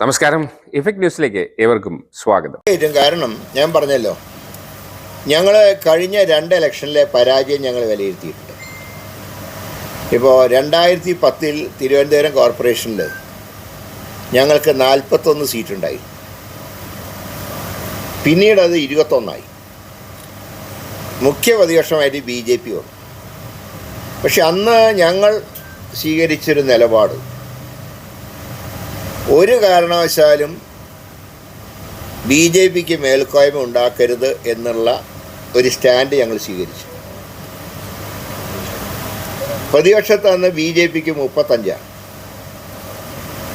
നമസ്കാരം. ഇഫക്ട് ന്യൂസിലേക്ക് ഏവർക്കും സ്വാഗതം. കാരണം ഞാൻ പറഞ്ഞല്ലോ. ഞങ്ങൾ കഴിഞ്ഞ രണ്ട് ഇലക്ഷനിലെ പരാജയം ഞങ്ങൾ വിലയിരുത്തിയിട്ടുണ്ട്. ഇപ്പോൾ രണ്ടായിരത്തി പത്തിൽ തിരുവനന്തപുരം കോർപ്പറേഷനിൽ ഞങ്ങൾക്ക് നാൽപ്പത്തൊന്ന് സീറ്റുണ്ടായി. പിന്നീട് അത് ഇരുപത്തൊന്നായി. മുഖ്യ പ്രതിപക്ഷമായിട്ട് ബി ജെ പി വന്നു. പക്ഷെ അന്ന് ഞങ്ങൾ സ്വീകരിച്ചൊരു നിലപാട് ഒരു കാരണവശാലും ബി ജെ പിക്ക് മേൽക്കോയ്മ ഉണ്ടാക്കരുത് എന്നുള്ള ഒരു സ്റ്റാൻഡ് ഞങ്ങൾ സ്വീകരിച്ചു. പ്രതിപക്ഷത്ത് അന്ന് ബി ജെ പിക്ക് മുപ്പത്തഞ്ചാണ്.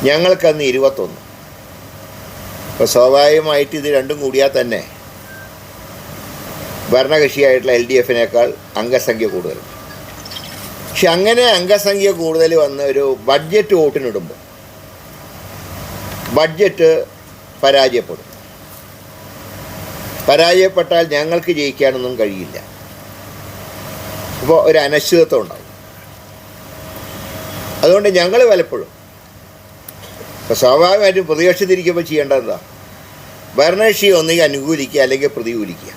ഞങ്ങൾക്കന്ന് ഇരുപത്തൊന്ന്. അപ്പോൾ സ്വാഭാവികമായിട്ട് ഇത് രണ്ടും കൂടിയാൽ തന്നെ ഭരണകക്ഷിയായിട്ടുള്ള എൽ ഡി എഫിനേക്കാൾ അംഗസംഖ്യ കൂടുതൽ. പക്ഷെ അങ്ങനെ അംഗസംഖ്യ കൂടുതൽ വന്ന ഒരു ബഡ്ജറ്റ് വോട്ടിനിടുമ്പോൾ ബഡ്ജറ്റ് പരാജയപ്പെടും. പരാജയപ്പെട്ടാൽ ഞങ്ങൾക്ക് ജയിക്കാനൊന്നും കഴിയില്ല. അപ്പോൾ ഒരു അനിശ്ചിതത്വം ഉണ്ടാവും. അതുകൊണ്ട് ഞങ്ങൾ പലപ്പോഴും ഇപ്പോൾ സ്വാഭാവികമായിട്ടും പ്രതിപക്ഷത്തിരിക്കുമ്പോൾ ചെയ്യേണ്ടത് എന്താ ഭരണകക്ഷി ഒന്നുകിൽ അനുകൂലിക്കുക അല്ലെങ്കിൽ പ്രതികൂലിക്കുക.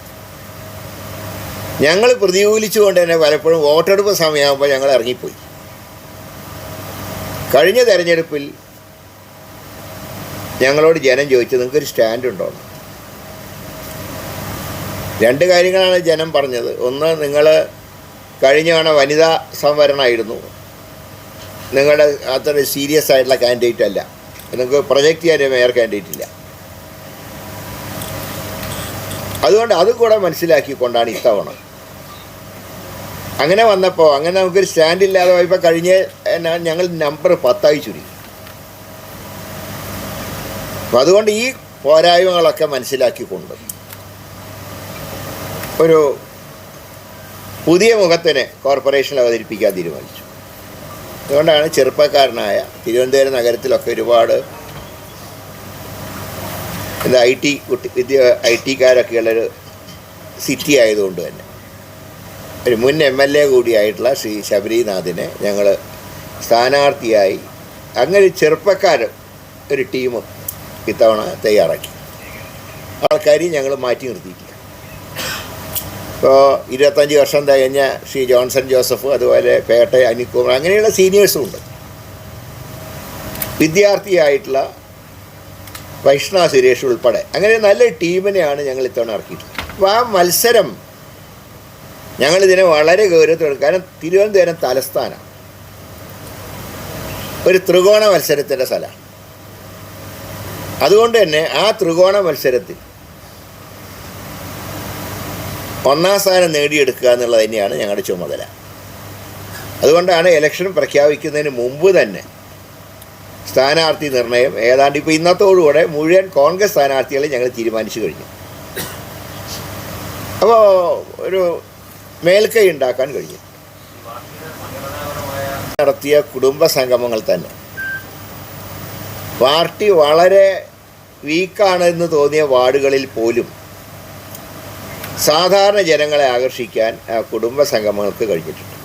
ഞങ്ങൾ പ്രതികൂലിച്ചുകൊണ്ട് തന്നെ പലപ്പോഴും വോട്ടെടുപ്പ് സമയമാകുമ്പോൾ ഞങ്ങൾ ഇറങ്ങിപ്പോയി. കഴിഞ്ഞ തെരഞ്ഞെടുപ്പിൽ ഞങ്ങളോട് ജനം ചോദിച്ചു നിങ്ങൾക്കൊരു സ്റ്റാൻഡ് ഉണ്ടോ? രണ്ട് കാര്യങ്ങളാണ് ജനം പറഞ്ഞത്. ഒന്ന് നിങ്ങൾ കഴിഞ്ഞ തവണ വനിതാ സംവരണമായിരുന്നു. നിങ്ങളുടെ അത്ര സീരിയസ് ആയിട്ടുള്ള കാൻഡിഡേറ്റ് അല്ല. നിങ്ങൾക്ക് പ്രൊജക്റ്റ് ചെയ്യാൻ മേയർ കാൻഡിഡേറ്റ് ഇല്ല. അതുകൊണ്ട് അതും കൂടെ മനസ്സിലാക്കിക്കൊണ്ടാണ് ഇത്തവണ. അങ്ങനെ വന്നപ്പോൾ അങ്ങനെ നമുക്കൊരു സ്റ്റാൻഡ് ഇല്ലാതെ പോയപ്പോൾ കഴിഞ്ഞ ഞങ്ങൾ നമ്പർ പത്തായി ചുരുങ്ങി. അപ്പം അതുകൊണ്ട് ഈ പോരായ്മകളൊക്കെ മനസ്സിലാക്കിക്കൊണ്ട് ഒരു പുതിയ മുഖത്തിനെ കോർപ്പറേഷനിൽ അവതരിപ്പിക്കാൻ തീരുമാനിച്ചു. അതുകൊണ്ടാണ് ചെറുപ്പക്കാരനായ തിരുവനന്തപുരം നഗരത്തിലൊക്കെ ഒരുപാട് എന്താ ഐ ടി കുട്ടി വിദ്യ ഐ ടിക്കാരൊക്കെ ഉള്ളൊരു സിറ്റി ആയതുകൊണ്ട് തന്നെ. ഒരു മുൻ എം എൽ എ കൂടിയായിട്ടുള്ള ശ്രീ ശബരിനാഥിനെ ഞങ്ങൾ സ്ഥാനാർത്ഥിയായി. അങ്ങനെ ചെറുപ്പക്കാരും ഒരു ടീം ഇത്തവണ തയ്യാറാക്കി. ആൾക്കാരെയും ഞങ്ങൾ മാറ്റി നിർത്തിയിട്ടില്ല. ഇപ്പോൾ ഇരുപത്തഞ്ച് വർഷം തികഞ്ഞ ശ്രീ ജോൺസൺ ജോസഫ് അതുപോലെ പേട്ട അനിക്കുമാർ അങ്ങനെയുള്ള സീനിയേഴ്സും ഉണ്ട്. വിദ്യാർത്ഥിയായിട്ടുള്ള വൈഷ്ണവ സുരേഷ് ഉൾപ്പെടെ അങ്ങനെ നല്ല ടീമിനെയാണ് ഞങ്ങൾ ഇത്തവണ ഇറക്കിയിട്ടുള്ളത്. അപ്പോൾ ആ മത്സരം ഞങ്ങളിതിനെ വളരെ ഗൗരവത്തോടെ കാരണം തിരുവനന്തപുരം തലസ്ഥാനമാണ് ഒരു ത്രികോണ മത്സരത്തിന്റെ സ്ഥലമാണ്. അതുകൊണ്ട് തന്നെ ആ ത്രികോണ മത്സരത്തിൽ ഒന്നാം സ്ഥാനം നേടിയെടുക്കുക എന്നുള്ളത് തന്നെയാണ് ഞങ്ങളുടെ ചുമതല. അതുകൊണ്ടാണ് ഇലക്ഷൻ പ്രഖ്യാപിക്കുന്നതിന് മുമ്പ് തന്നെ സ്ഥാനാർത്ഥി നിർണയം ഏതാണ്ട് ഇപ്പോൾ ഇന്നത്തോടുകൂടെ മുഴുവൻ കോൺഗ്രസ് സ്ഥാനാർത്ഥികളെ ഞങ്ങൾ തീരുമാനിച്ചു കഴിഞ്ഞു. അപ്പോൾ ഒരു മേൽക്കൈ ഉണ്ടാക്കാൻ കഴിഞ്ഞു. നടത്തിയ കുടുംബ സംഗമങ്ങൾ തന്നെ. പാർട്ടി വളരെ വീക്കാണ് എന്ന് തോന്നിയ വാർഡുകളിൽ പോലും സാധാരണ ജനങ്ങളെ ആകർഷിക്കാൻ കുടുംബ സംഗമങ്ങൾക്ക് കഴിഞ്ഞിട്ടുണ്ട്.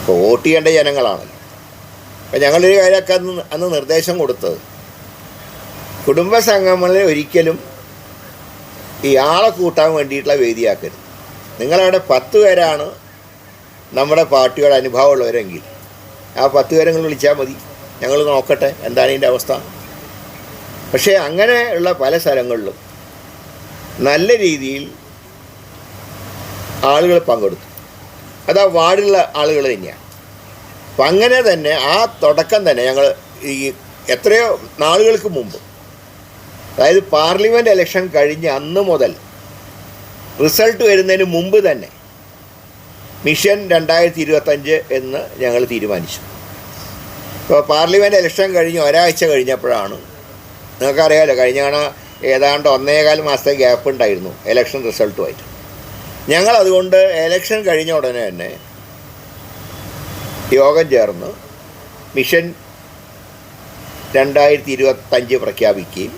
ഇപ്പോൾ വോട്ട് ചെയ്യേണ്ട ജനങ്ങളാണല്ലോ അപ്പം ഞങ്ങളൊരു കാര്യമൊക്കെ അന്ന് അന്ന് നിർദ്ദേശം കൊടുത്തത്. കുടുംബ സംഗമങ്ങളിൽ ഒരിക്കലും ഈ ആളെ കൂട്ടാൻ വേണ്ടിയിട്ടുള്ള വേദിയാക്കരുത്. നിങ്ങളവിടെ പത്ത് പേരാണ് നമ്മുടെ പാർട്ടിയുടെ അനുഭവമുള്ളവരെങ്കിൽ ആ പത്ത് പേരെ നിങ്ങൾ വിളിച്ചാൽ മതി. ഞങ്ങൾ നോക്കട്ടെ എന്താണ് ഇതിന്റെ അവസ്ഥ. പക്ഷേ അങ്ങനെ ഉള്ള പല സ്ഥലങ്ങളിലും നല്ല രീതിയിൽ ആളുകൾ പങ്കെടുത്തു. അത് ആ വാർഡിലുള്ള ആളുകൾ തന്നെയാണ്. അപ്പം അങ്ങനെ തന്നെ ആ തുടക്കം തന്നെ ഞങ്ങൾ ഈ എത്രയോ നാളുകൾക്ക് മുമ്പ് അതായത് പാർലമെന്റ് ഇലക്ഷൻ കഴിഞ്ഞ് അന്ന് മുതൽ റിസൾട്ട് വരുന്നതിന് മുമ്പ് തന്നെ മിഷൻ രണ്ടായിരത്തി ഇരുപത്തഞ്ച് എന്ന് ഞങ്ങൾ തീരുമാനിച്ചു. ഇപ്പോൾ പാർലമെന്റ് ഇലക്ഷൻ കഴിഞ്ഞ് ഒരാഴ്ച കഴിഞ്ഞപ്പോഴാണ്. നിങ്ങൾക്കറിയാമല്ലോ കഴിഞ്ഞ തവണ ഏതാണ്ട് ഒന്നേകാൽ മാസത്തെ ഗ്യാപ്പ് ഉണ്ടായിരുന്നു ഇലക്ഷൻ റിസൾട്ടുമായിട്ട്. ഞങ്ങൾ അതുകൊണ്ട് ഇലക്ഷൻ കഴിഞ്ഞ ഉടനെ തന്നെ യോഗം ചേർന്ന് മിഷൻ രണ്ടായിരത്തി ഇരുപത്തഞ്ച് പ്രഖ്യാപിക്കുകയും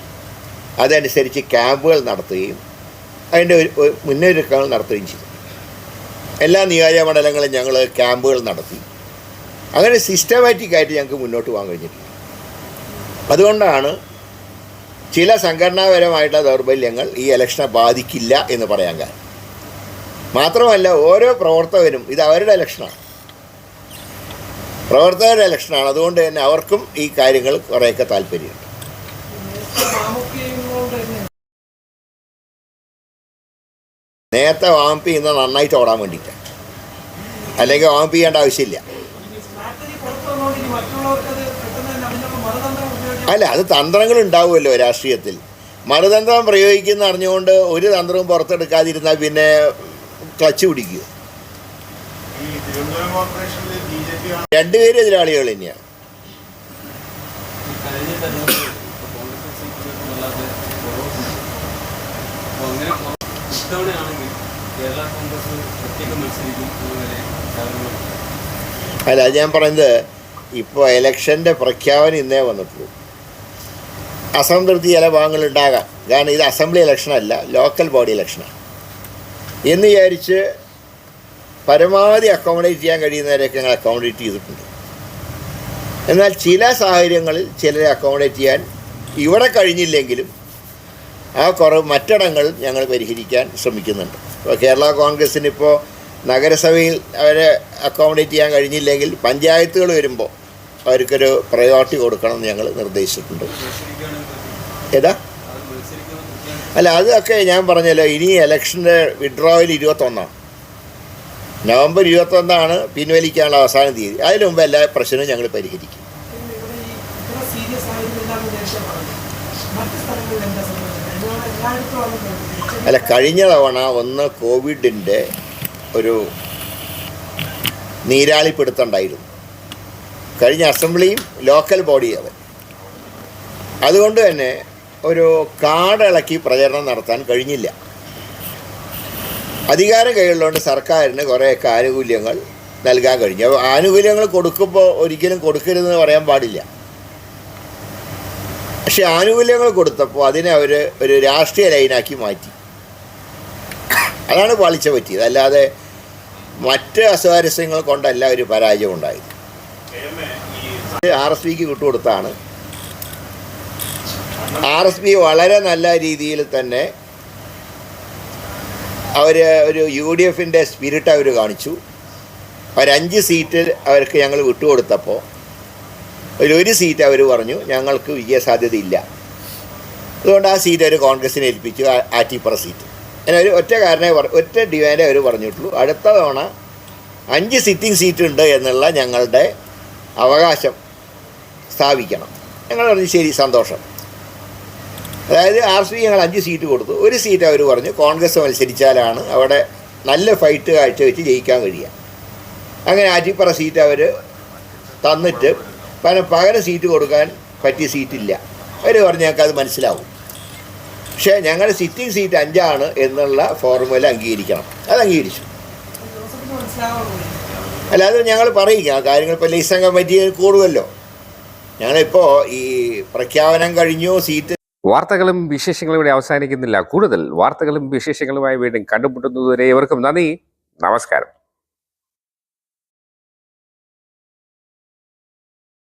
അതനുസരിച്ച് ക്യാമ്പുകൾ നടത്തുകയും അതിന്റെ ഒരു മുന്നൊരുക്കങ്ങൾ നടത്തുകയും ചെയ്തു. എല്ലാ നിയോജക മണ്ഡലങ്ങളും ഞങ്ങൾ ക്യാമ്പുകൾ നടത്തി. അങ്ങനെ സിസ്റ്റമാറ്റിക് ആയിട്ട് ഞങ്ങൾക്ക് മുന്നോട്ട് പോകാൻ കഴിഞ്ഞിട്ടില്ല. അതുകൊണ്ടാണ് ചില സംഘടനാപരമായിട്ടുള്ള ദൗർബല്യങ്ങൾ ഈ ഇലക്ഷനെ ബാധിക്കില്ല എന്ന് പറയാൻ കാരണം. മാത്രമല്ല ഓരോ പ്രവർത്തകരും ഇത് അവരുടെ ഇലക്ഷനാണ് പ്രവർത്തകരുടെ ഇലക്ഷനാണ് അതുകൊണ്ട് തന്നെ അവർക്കും ഈ കാര്യങ്ങൾ കുറേയൊക്കെ താല്പര്യമുണ്ട്. നേരത്തെ വാമപ്പ് ചെയ്യുന്നത് നന്നായിട്ട് ഓടാൻ വേണ്ടിയിട്ടാണ്. അല്ലെങ്കിൽ വാമപ്പ് ചെയ്യേണ്ട ആവശ്യമില്ല. അല്ല അത് തന്ത്രങ്ങൾ ഉണ്ടാവുമല്ലോ രാഷ്ട്രീയത്തിൽ. മറുതന്ത്രം പ്രയോഗിക്കുന്ന അറിഞ്ഞുകൊണ്ട് ഒരു തന്ത്രവും പുറത്തെടുക്കാതിരുന്നാൽ പിന്നെ ക്ലച്ച് പിടിക്കുക. രണ്ടുപേരും എതിരാളികൾ തന്നെയാണ് അല്ല അത് ഞാൻ പറയുന്നത് ഇപ്പോൾ ഇലക്ഷന്റെ പ്രഖ്യാപനം ഇന്നേ വന്നിട്ടുള്ളൂ. അസംതൃപ്തി ചില ഭാഗങ്ങളുണ്ടാകാം കാരണം ഇത് അസംബ്ലി ഇലക്ഷനല്ല ലോക്കൽ ബോഡി ഇലക്ഷനാണ് എന്ന് വിചാരിച്ച് പരമാവധി അക്കോമഡേറ്റ് ചെയ്യാൻ കഴിയുന്നവരെയൊക്കെ ഞങ്ങൾ അക്കോമഡേറ്റ് ചെയ്തിട്ടുണ്ട്. എന്നാൽ ചില സാഹചര്യങ്ങളിൽ ചിലരെ അക്കോമഡേറ്റ് ചെയ്യാൻ ഇവിടെ കഴിഞ്ഞില്ലെങ്കിലും ആ കുറവ് മറ്റിടങ്ങളിൽ ഞങ്ങൾ പരിഹരിക്കാൻ ശ്രമിക്കുന്നുണ്ട്. ഇപ്പോൾ കേരള കോൺഗ്രസിന് ഇപ്പോൾ നഗരസഭയിൽ അവരെ അക്കോമഡേറ്റ് ചെയ്യാൻ കഴിഞ്ഞില്ലെങ്കിൽ പഞ്ചായത്തുകൾ വരുമ്പോൾ അവർക്കൊരു പ്രയോറിറ്റി കൊടുക്കണം എന്ന് ഞങ്ങൾ നിർദ്ദേശിച്ചിട്ടുണ്ട്. ഏതാ? അല്ല അതൊക്കെ ഞാൻ പറഞ്ഞല്ലോ ഇനി ഇലക്ഷന്റെ വിഡ്രോവൽ ഇരുപത്തൊന്നാണ്. നവംബർ ഇരുപത്തൊന്നാണ് പിൻവലിക്കാനുള്ള അവസാന തീയതി. അതിന് മുമ്പ് എല്ലാ പ്രശ്നവും ഞങ്ങൾ പരിഹരിക്കും. അല്ല കഴിഞ്ഞ തവണ ഒന്ന് കോവിഡിന്റെ ഒരു നീരാളിപ്പിടുത്തുണ്ടായിരുന്നു. കഴിഞ്ഞ അസംബ്ലിയും ലോക്കൽ ബോഡി അത് അതുകൊണ്ട് തന്നെ ഒരു കാടിളക്കി പ്രചരണം നടത്താൻ കഴിഞ്ഞില്ല. അധികാരം കൈയുള്ളതുകൊണ്ട് സർക്കാരിന് കുറേയൊക്കെ ആനുകൂല്യങ്ങൾ നൽകാൻ കഴിഞ്ഞു. ആനുകൂല്യങ്ങൾ കൊടുക്കുമ്പോൾ ഒരിക്കലും കൊടുക്കരുതെന്ന് പറയാൻ പാടില്ല. പക്ഷെ ആനുകൂല്യങ്ങൾ കൊടുത്തപ്പോൾ അതിനെ അവർ ഒരു രാഷ്ട്രീയ ലൈനാക്കി മാറ്റി. അതാണ് പാളിച്ച പറ്റിയത്. അല്ലാതെ മറ്റ് അസ്വാരസ്യങ്ങൾ കൊണ്ടല്ല ഒരു പരാജയം ഉണ്ടായി ആർ എസ് പിക്ക് വിട്ടുകൊടുത്താണ്. ആർ എസ് പി വളരെ നല്ല രീതിയിൽ തന്നെ അവർ ഒരു യു ഡി എഫിന്റെ സ്പിരിറ്റ് അവർ കാണിച്ചു. ഒരഞ്ച് സീറ്റ് അവർക്ക് ഞങ്ങൾ വിട്ടുകൊടുത്തപ്പോൾ ഒരു സീറ്റ് അവർ പറഞ്ഞു ഞങ്ങൾക്ക് വിജയസാധ്യതയില്ല. അതുകൊണ്ട് ആ സീറ്റ് അവർ കോൺഗ്രസിനെ ഏൽപ്പിച്ചു ആറ്റിപ്പുറ സീറ്റ്. അങ്ങനെ ഒരു ഒറ്റ കാരണേ ഒറ്റ ഡിമാൻഡേ അവർ പറഞ്ഞിട്ടുള്ളൂ. അടുത്ത തവണ അഞ്ച് സിറ്റിംഗ് സീറ്റ് ഉണ്ട് എന്നുള്ള ഞങ്ങളുടെ അവകാശം സ്ഥാപിക്കണം. ഞങ്ങൾ പറഞ്ഞു ശരി സന്തോഷം. അതായത് ആർ സി ഞങ്ങൾ അഞ്ച് സീറ്റ് കൊടുത്തു. ഒരു സീറ്റ് അവർ പറഞ്ഞു കോൺഗ്രസ് മത്സരിച്ചാലാണ് അവിടെ നല്ല ഫൈറ്റ് കാഴ്ചവെച്ച് ജയിക്കാൻ കഴിയുക. അങ്ങനെ ആറ്റിപ്പറ സീറ്റ് അവർ തന്നിട്ട് പകരം സീറ്റ് കൊടുക്കാൻ പറ്റിയ സീറ്റില്ല അവർ പറഞ്ഞു ഞങ്ങൾക്ക് അത് മനസ്സിലാവും. പക്ഷേ ഞങ്ങൾ സിറ്റിംഗ് സീറ്റ് അഞ്ചാണ് എന്നുള്ള ഫോർമുല അംഗീകരിക്കണം. അത് അംഗീകരിച്ചു. അല്ലാതെ ഞങ്ങൾ പറയില്ല കാര്യങ്ങൾ ഇപ്പോൾ ലൈസൻ കമ്മിറ്റി കൂടുമല്ലോ. ഞങ്ങളിപ്പോൾ ഈ പ്രഖ്യാപനം കഴിഞ്ഞു സീറ്റ് വാർത്തകളും വിശേഷങ്ങളും ഇവിടെ അവസാനിക്കുന്നില്ല. കൂടുതൽ വാർത്തകളും വിശേഷങ്ങളുമായി വീണ്ടും കണ്ടുമുട്ടുന്നതുവരെ ഇവർക്കും നന്ദി. നമസ്കാരം.